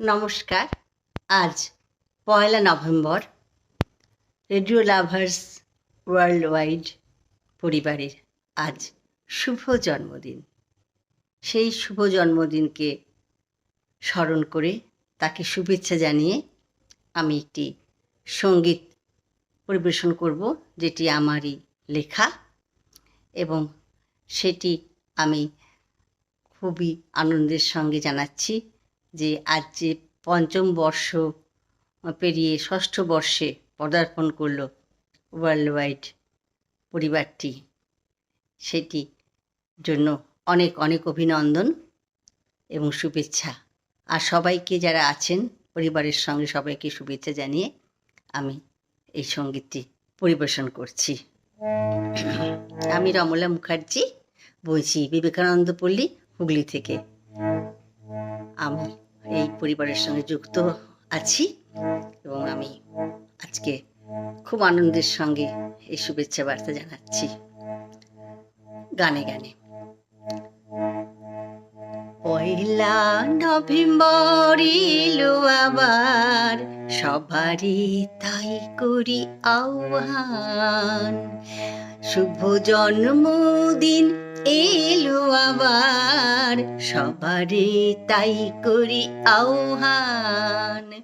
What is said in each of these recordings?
নমস্কার। আজ পয়লা November, radio lovers world wide পরিবারের আজ শুভ জন্মদিন। সেই শুভ জন্মদিনকে স্মরণ করে তাকে শুভেচ্ছা জানিয়ে আমি একটি সংগীত পরিবেশন করব, যেটি আমারই লেখা এবং সেটি আমি খুবই আনন্দের সঙ্গে জানাচ্ছি। যে আজ যে পঞ্চম বর্ষ পেরিয়ে ষষ্ঠ বর্ষে পদার্পণ করল ওয়ার্ল্ড ওয়াইড পরিবারটি, সেটি জন্য অনেক অনেক অভিনন্দন এবং শুভেচ্ছা। আর সবাইকে যারা আছেন, পরিবারের সঙ্গে সবাইকে শুভেচ্ছা জানিয়ে আমি এই সঙ্গীতটি পরিবেশন করছি। আমি রমলা মুখার্জি, বলছি বিবেকানন্দ পল্লী হুগলি থেকে। আমি এই পরিবারের সঙ্গে যুক্ত আছি এবং আমি আজকে খুব আনন্দের সঙ্গে এই শুভেচ্ছা বার্তা জানাচ্ছি গানে গানে। পয়লা নভেম্বর এলো আবার, সবারই তাই করি আহ্বান। শুভ জন্মদিন এলো আবার সবারই তাই করি আহ্বান।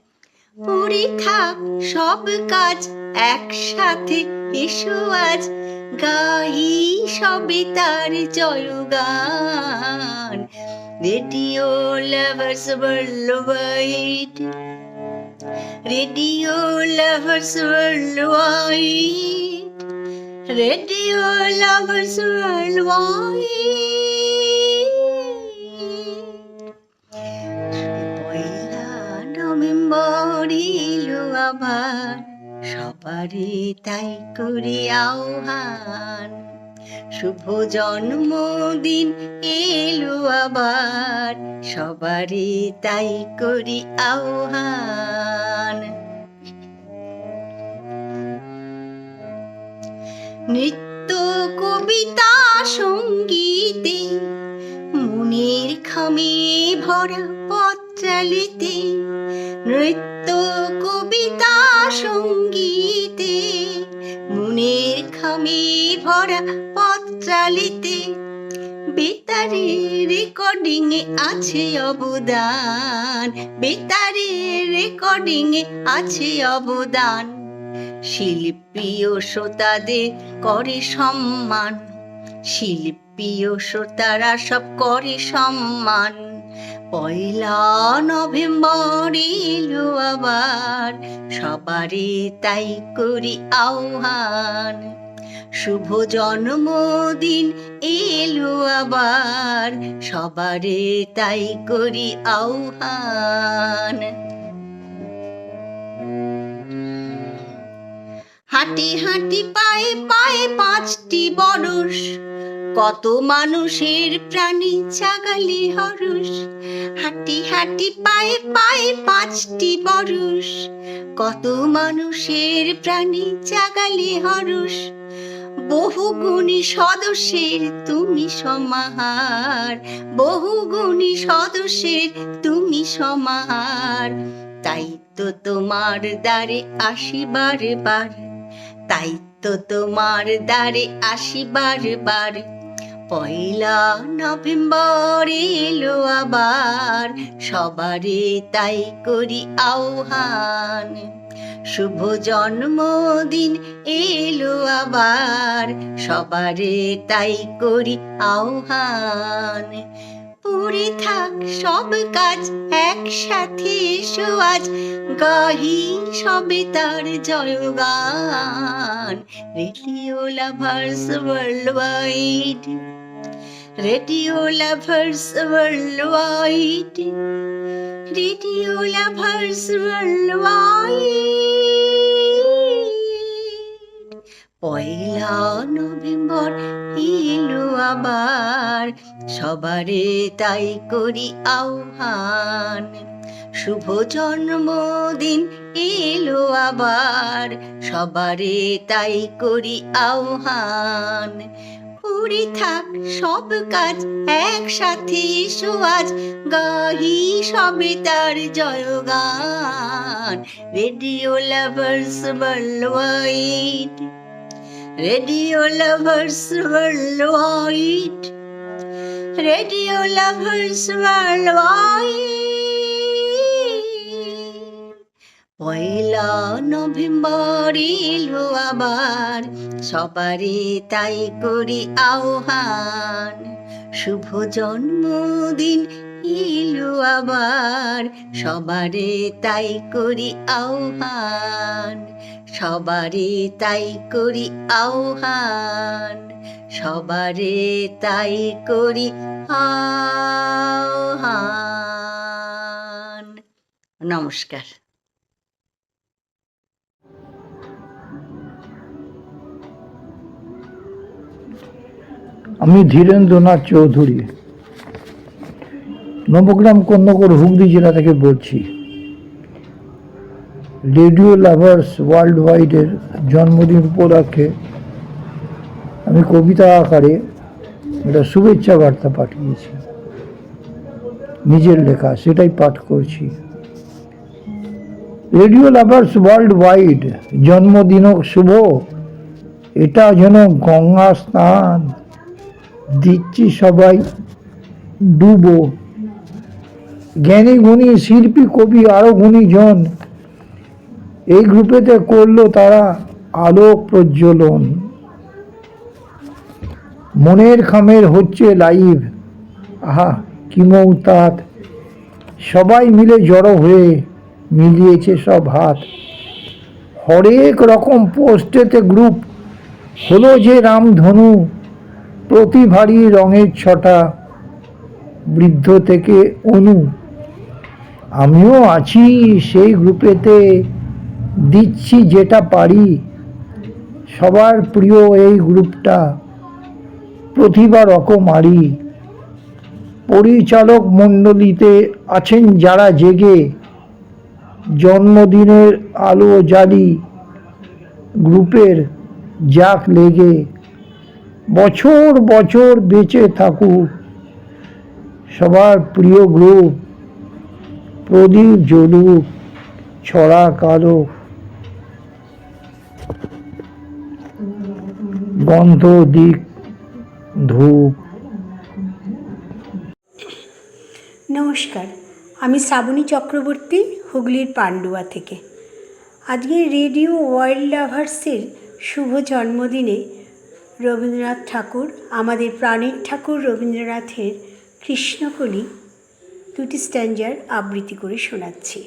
পড়ে থাক সব কাজ, একসাথে এসো আজ, গাহি সবে তার জয়গান। Radio lovers world wide radio lovers world wide পয়লা নভেম্বর সবারই তাই করি আহ্বান শুভ জন্মদিন এলো আবার সবারই তাই করি আহ্বান নৃত্য কবিতা সঙ্গীতে, মনের খামে ভরা পত্রালিতে নৃত্য কবিতা সঙ্গীতে, মনের খামে ভরা পত্রালিতে বেতারে রেকর্ডিং এ আছে অবদান বেতারে রেকর্ডিং এ আছে অবদান। শিল্পী ও শ্রোতাদের করে সম্মান। শিল্পী ও শ্রোতারা সব করে সম্মান। পয়লা নভেম্বর এলো আবার সবারই তাই করি আহ্বান। শুভ জন্মদিন এলো আবার সবারে তাই করি আহ্বান। হাঁটি হাঁটি পায়ে পায়ে পাঁচটি বরস কত মানুষের প্রাণী চাগালি হরস হাঁটি হাঁটি পায়ে পায়ে পাঁচটি বরস কত মানুষের প্রাণী চাগালি হরস বহু গুণী সদস্যের তুমি সমাহার। বহু গুণী সদস্যের তুমি সমাহার। তাই তো তোমার দ্বারে আসি বারে বার। তাই তো তোমার দ্বারে আসি বারে বার পয়লা নভেম্বর এলো আবার, সবারে তাই করি আহ্বান। শুভ জন্মদিন এলো আবার, সবারে তাই করি আহ্বান। পড়ে থাক, সব কাজ একসাথে এসো আজ। গাহি সবে তার জয়গান। Radio lovers world wide radio lovers world wide radio lovers world wide পয়লা নভেম্বর, এলো আবার। সবারে তাই করি আহ্বান। শুভ জন্মদিন, এলো আবার। সবারে তাই করি আহ্বান। পড়ে থাক সব কাজ, একসাথে এসো আজ। গাহি সবে তার জয়গান। Radio lovers world radio lovers world radio lovers world পয়লা নভেম্বর এলো আবার সবারই তাই করি আহ্বান। শুভ জন্মদিন এলো আবার সবারে তাই করি আহ্বান। সবারে তাই করি আহ্বান, সবারে তাই করি আহ্বান। নমস্কার। আমি ধীরেন্দ্রনাথ চৌধুরী, নবগ্রাম কন্যকর হুগলি জেলা থেকে বলছি। রেডিও লাভার্স ওয়ার্ল্ড ওয়াইডের জন্মদিন উপলক্ষে আমি কবিতা আকারে একটা শুভেচ্ছা বার্তা পাঠিয়েছি। নিজের লেখা, সেটাই পাঠ করছি। রেডিও লাভার্স ওয়ার্ল্ড ওয়াইড জন্মদিন শুভ। এটা যেন গঙ্গা স্নান দিচ্ছি সবাই, ডুবো। জ্ঞানী গুণী, শিল্পী, কবি আরও গুণীজন এই গ্রুপেতে করল তারা আলোক প্রজ্বলন। মনের খামের হচ্ছে লাইভ। আহা, কি মৌতাত। সবাই মিলে জড়ো হয়ে মিলিয়েছে সব হাত। হরেক রকম পোস্টেতে গ্রুপ। হলো যে রামধনু প্রতি ভারী রঙের ছটা, বৃদ্ধ থেকে অনু। আমিও আছি সেই গ্রুপেতে। দিচ্ছি যেটা পারি। সবার প্রিয় এই গ্রুপটা। প্রতিভা রকমারি। পরিচালক মণ্ডলীতে আছেন যারা জেগে। জন্মদিনের আলো জালি গ্রুপের যাক লেগে। বছর বছর বেঁচে থাকুক। সবার প্রিয় গ্রুপ। প্রদীপ জ্বলুক, ছড়া কালো। গন্ধ, দিক, ধূপ। নমস্কার, আমি শ্রাবণী চক্রবর্তী, হুগলির পান্ডুয়া থেকে। আজকে রেডিও ওয়ার্ল্ড লাভার্সের শুভ জন্মদিনে রবীন্দ্রনাথ ঠাকুর, আমাদের প্রাণের ঠাকুর রবীন্দ্রনাথের কৃষ্ণকলি দুটি স্ট্যান্ডার আবৃত্তি করে শোনাচ্ছি।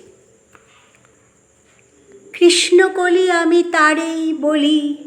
কৃষ্ণকলি আমি তারেই বলি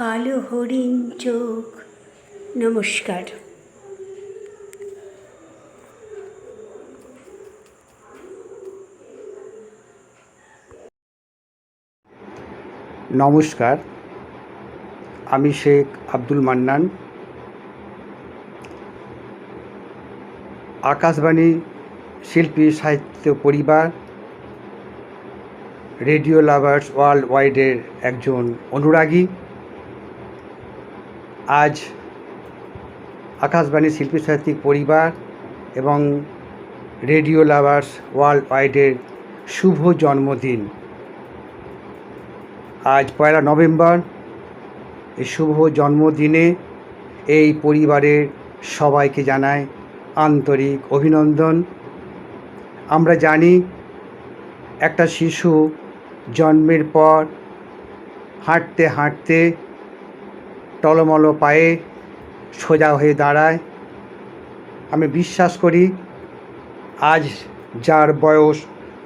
কালো হরিণ চোখ। নমস্কার। নমস্কার, আমি শেখ আব্দুল মান্নান। আকাশবাণী শিল্পী, সাহিত্য পরিবার, রেডিও লাভার্স ওয়ার্ল্ড ওয়াইডের একজন অনুরাগী। আজ আকাশবাণী শিল্পী সাহিত্যিক পরিবার এবং রেডিও লাভার্স ওয়ার্ল্ড ওয়াইডের শুভ জন্মদিন। আজ পয়লা নভেম্বর, এই শুভ জন্মদিনে এই পরিবারের সবাইকে জানাই আন্তরিক অভিনন্দন। আমরা জানি একটা শিশু জন্মের পর হাঁটতে হাঁটতে টলমল পায়ে সোজা হয়ে দাঁড়ায়। আমি বিশ্বাস করি, আজ যার বয়স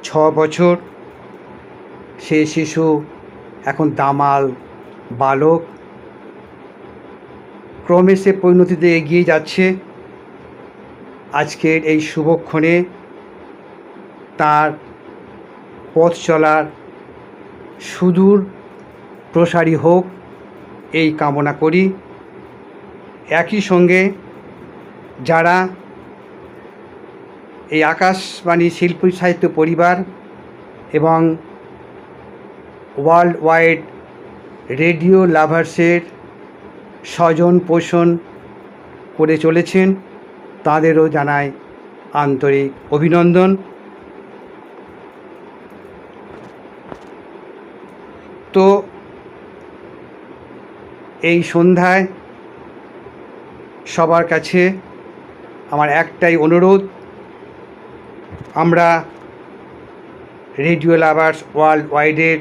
ছ বছর, সে শিশু এখন দামাল বালক। ক্রমে সে পরিণতিতে এগিয়ে যাচ্ছে। আজকের এই শুভক্ষণে তার পথ চলার সুদূর প্রসারী হোক এই কামনা করি। একই সঙ্গে যারা এই আকাশবাণী শিল্পী সাহিত্য পরিবার এবং ওয়ার্ল্ড ওয়াইড রেডিও লাভার্সের স্বজন পোষণ করে চলেছেন, তাদেরও জানায় আন্তরিক অভিনন্দন তো এই সন্ধ্যায় সবার কাছে আমার একটাই অনুরোধ, আমরা রেডিও লাভার্স ওয়ার্ল্ড ওয়াইডের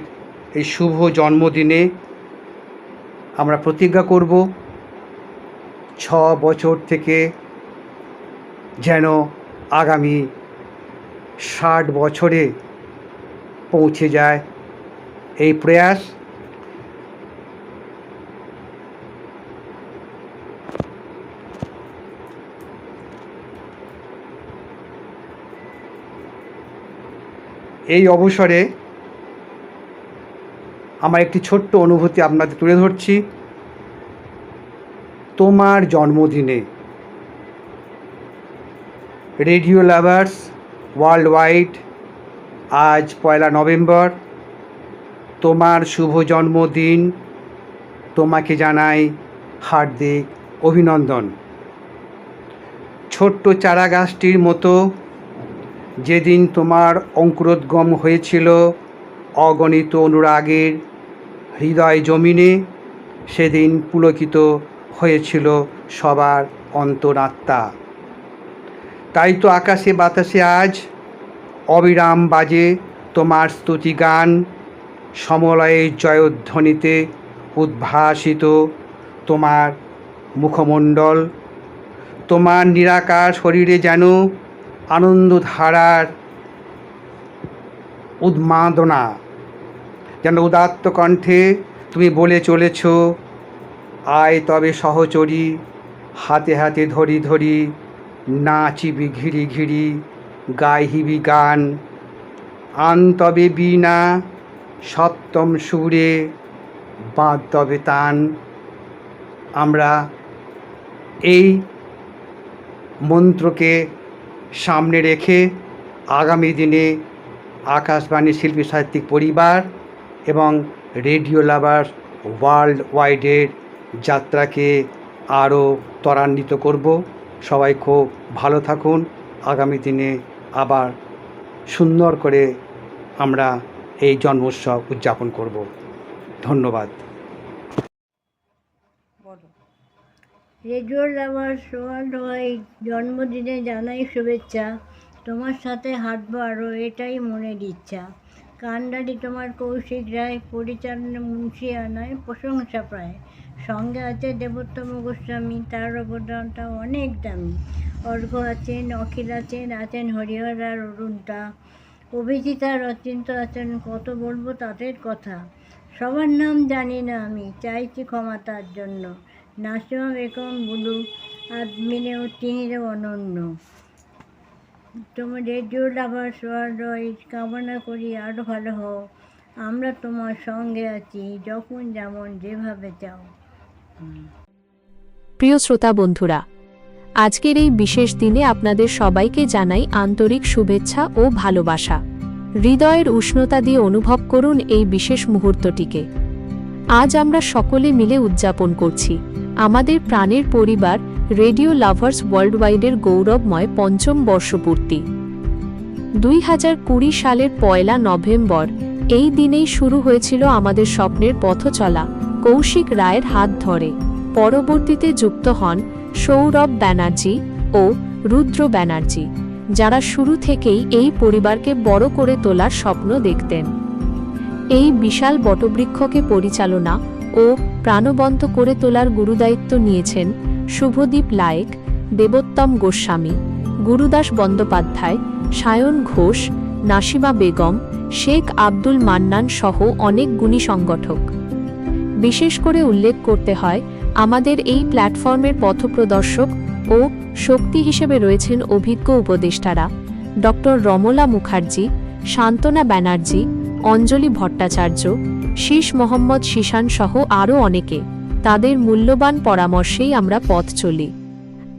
এই শুভ জন্মদিনে আমরা প্রতিজ্ঞা করব ছ বছর থেকে যেন আগামী ষাট বছরে পৌঁছে যায় এই প্রয়াস। এই অবসরে আমার একটি ছোট্ট অনুভূতি আপনাদের তুলে ধরছি। তোমার জন্মদিনে রেডিও লাভার্স ওয়ার্ল্ড ওয়াইড আজ পয়লা নভেম্বর। তোমার শুভ জন্মদিন। তোমাকে জানাই হার্দিক অভিনন্দন। ছোট্ট চারা গাছটির মতো যেদিন তোমার অঙ্কুরোদ্গম হয়েছিল অগণিত অনুরাগের হৃদয় জমিনে, সেদিন পুলকিত হয়েছিল সবার অন্তরাত্মা। তাই তো আকাশে বাতাসে আজ অবিরাম বাজে তোমার স্তুতি গান সমলয়ের জয়ধ্বনিতে উদ্ভাসিত তোমার মুখমণ্ডল। তোমার নিরাকার শরীরে যেন আনন্দধারার উন্মাদনা। যেন উদাত্ত কণ্ঠে তুমি বলে চলেছ, আয় তবে সহচরী, হাতে হাতে ধরি ধরি নাচিবি ঘিরি ঘিরি গাইহিবি গান। আন তবে বীণা, সপ্তম সুরে, বাঁধ তবে তান। আমরা এই মন্ত্রকে সামনে রেখে আগামী দিনে আকাশবাণী শিল্পী সাহিত্যিক পরিবার এবং রেডিও লাভার ওয়ার্ল্ড ওয়াইডের যাত্রাকে আরও ত্বরান্বিত করব। সবাই খুব ভালো থাকুন। আগামী দিনে আবার সুন্দর করে আমরা এই জন্মোৎসব উদযাপন করব। ধন্যবাদ। রেডিও লাভার্স ওয়ার্ল্ড ওয়াইড জন্মদিনে জানাই শুভেচ্ছা। তোমার সাথে হাঁটবো আরও এটাই মনের ইচ্ছা। কান্ডারি তোমার কৌশিক রায়, পরিচালনা মুন্সি আনায়, প্রশংসা প্রায় সঙ্গে আছে দেবোত্তম গোস্বামী, তার অবদানটা অনেক দামি। অর্ঘ্য আছেন, অখিল আছেন আছেন হরিহর আর অরুণটা। অভিজিতা রচিন্ত আছেন, কত বলব তাদের কথা। সবার নাম জানি না আমি, চাইছি ক্ষমা তার জন্য। নাসিমা বেগম বুলু আদমিনেও তিনিও অনন্য। তোমার রেডিও লাভার ওয়াইড কামনা করি আরও ভালো হও। আমরা তোমার সঙ্গে আছি, যখন যেমন যেভাবে চাও। প্রিয় শ্রোতা বন্ধুরা, আজকের এই বিশেষ দিনে আপনাদের সবাইকে জানাই আন্তরিক শুভেচ্ছা ও ভালোবাসা। হৃদয়ের উষ্ণতা দিয়ে অনুভব করুন এই বিশেষ মুহূর্তটিকে। আজ আমরা সকলে মিলে উদযাপন করছি। আমাদের প্রাণের পরিবার রেডিও লাভার্স ওয়ার্ল্ড ওয়াইডের গৌরবময় পঞ্চম বর্ষপূর্তি। দুই হাজার কুড়ি সালের পয়লা নভেম্বর, এই দিনেই শুরু হয়েছিল আমাদের স্বপ্নের পথ চলা কৌশিক রায়ের হাত ধরে। পরবর্তীতে যুক্ত হন সৌরভ ব্যানার্জি ও রুদ্র ব্যানার্জি, যারা শুরু থেকেই এই পরিবারকে বড় করে তোলার স্বপ্ন দেখতেন। এই বিশাল বটবৃক্ষকে পরিচালনা ও প্রাণবন্ত করে তোলার গুরুদায়িত্ব নিয়েছেন শুভদীপ লায়েক, দেবোত্তম গোস্বামী, গুরুদাস বন্দ্যোপাধ্যায়, সায়ন ঘোষ, নাসিমা বেগম, শেখ আব্দুল মান্নান সহ অনেক গুণী সংগঠক। বিশেষ করে উল্লেখ করতে হয়, আমাদের এই প্ল্যাটফর্মের পথপ্রদর্শক ও শক্তি হিসেবে রয়েছেন অভিজ্ঞ উপদেষ্টারা, ডক্টর রমলা মুখার্জি শান্তনা ব্যানার্জি অঞ্জলি ভট্টাচার্য, শীষ মোহাম্মদ শিশান সহ আরও অনেকে। তাদের মূল্যবান পরামর্শেই আমরা পথ চলি।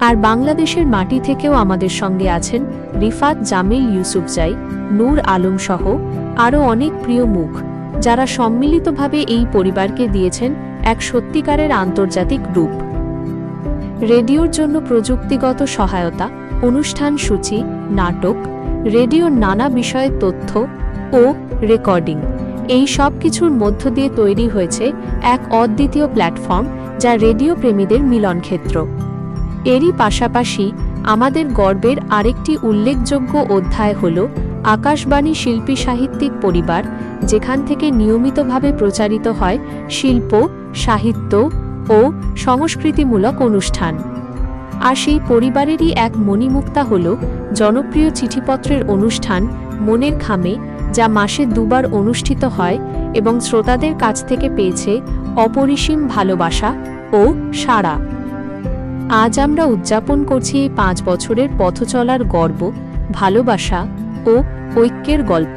আর বাংলাদেশের মাটি থেকেও আমাদের সঙ্গে আছেন রিফাত জামিল ইউসুফজাই নূর আলম সহ আরও অনেক প্রিয় মুখ, যারা সম্মিলিতভাবে এই পরিবারকে দিয়েছেন এক সত্যিকারের আন্তর্জাতিক রূপ। রেডিওর জন্য প্রযুক্তিগত সহায়তা, অনুষ্ঠান সূচি, নাটক, রেডিওর নানা বিষয়ের তথ্য ও রেকর্ডিং। এই সব কিছুর মধ্য দিয়ে তৈরি হয়েছে এক অদ্বিতীয় প্ল্যাটফর্ম যা রেডিও প্রেমীদের মিলনক্ষেত্র। এরই পাশাপাশি আমাদের গর্বের আরেকটি উল্লেখযোগ্য অধ্যায় হল আকাশবাণী শিল্পী সাহিত্যিক পরিবার, যেখান থেকে নিয়মিতভাবে প্রচারিত হয় শিল্প, সাহিত্য ও সংস্কৃতিমূলক অনুষ্ঠান। আর সেই পরিবারেরই এক মণিমুক্তা হল জনপ্রিয় চিঠিপত্রের অনুষ্ঠান মনের খামে যা মাসে দুবার অনুষ্ঠিত হয় এবং শ্রোতাদের কাছ থেকে পেয়েছে অপরিসীম ভালোবাসা ও সাড়া। আজ আমরা উদযাপন করছি এই পাঁচ বছরের পথ চলার গর্ব, ভালোবাসা ও ঐক্যের গল্প।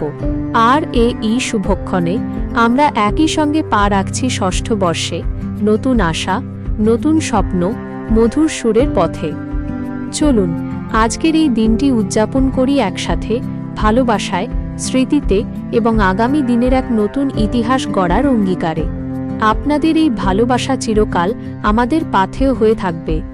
আর এ ই শুভক্ষণে আমরা একই সঙ্গে পা রাখছি ষষ্ঠ বর্ষে নতুন আশা, নতুন স্বপ্ন, মধুর সুরের পথে। চলুন, আজকের এই দিনটি উদযাপন করি একসাথে ভালোবাসায় স্মৃতিতে এবং আগামী দিনের এক নতুন ইতিহাস গড়ার অঙ্গীকারে। আপনাদের এই ভালোবাসা চিরকাল আমাদের পাথেয় হয়ে থাকবে।